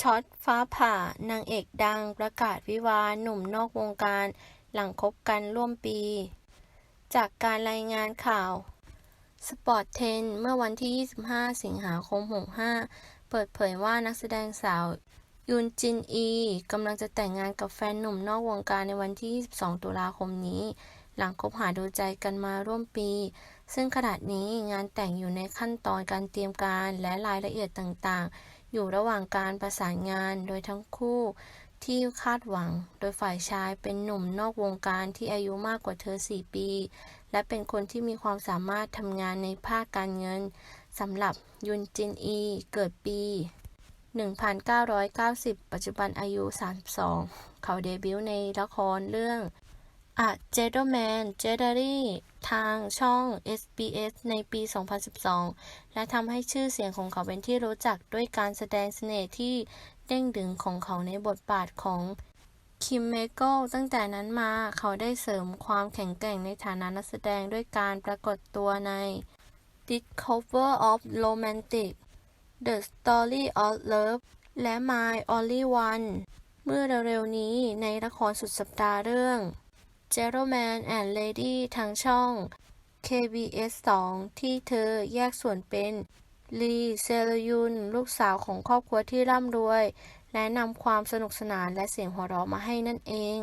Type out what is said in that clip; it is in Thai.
ช็อตฟ้าผ่านางเอกดังประกาศวิวาหนุ่มนอกวงการ หลังคบกันร่วมปี จากการรายงานข่าวสปอร์ตเทนเมื่อวันที่ 25 สิงหาคม 65 เปิดเผยว่านักแสดงสาว ยุนจินอีกำลังจะแต่งงานกับแฟนหนุ่มนอกวงการในวันที่ 22 ตุลาคมนี้ หลังคบหาดูใจกันมาร่วมปี ซึ่งขณะนี้งานแต่งอยู่ในขั้นตอนการเตรียมการและรายละเอียดต่างๆ อยู่ระหว่างการประสานงานโดยทั้งคู่ที่คาดหวัง โดยฝ่ายชายเป็นหนุ่มนอกวงการที่อายุมากกว่าเธอ 4 ปี และเป็นคนที่มีความสามารถทำงานในภาคการเงินสำหรับยุนจินอี เกิดปี 1990 ปัจจุบันอายุ 32 เขาเดบิวต์ในละครเรื่อง A Gentleman Diary ทางช่อง SBS ในปี 2012 และทำให้ชื่อเสียงของเขาเป็นที่รู้จักด้วยการแสดงเสน่ห์ที่เด้งดึงของเขาในบทบาทของคิมเมเกิลตั้งแต่นั้นมาเขาได้เสริมความแข็งแกร่งในฐานะนักแสดงด้วยการปรากฏตัวใน Discover of Romantic The Story of Love และ My Only One เมื่อเร็วๆนี้ในละครสุดสัปดาห์เรื่อง Gentleman and Lady ทางช่อง KBS 2 ที่เธอแยกส่วนเป็นลีเซลยุน ลูกสาวของครอบครัวที่ร่ำรวย และนำความสนุกสนานและเสียงหัวเราะมาให้นั่นเอง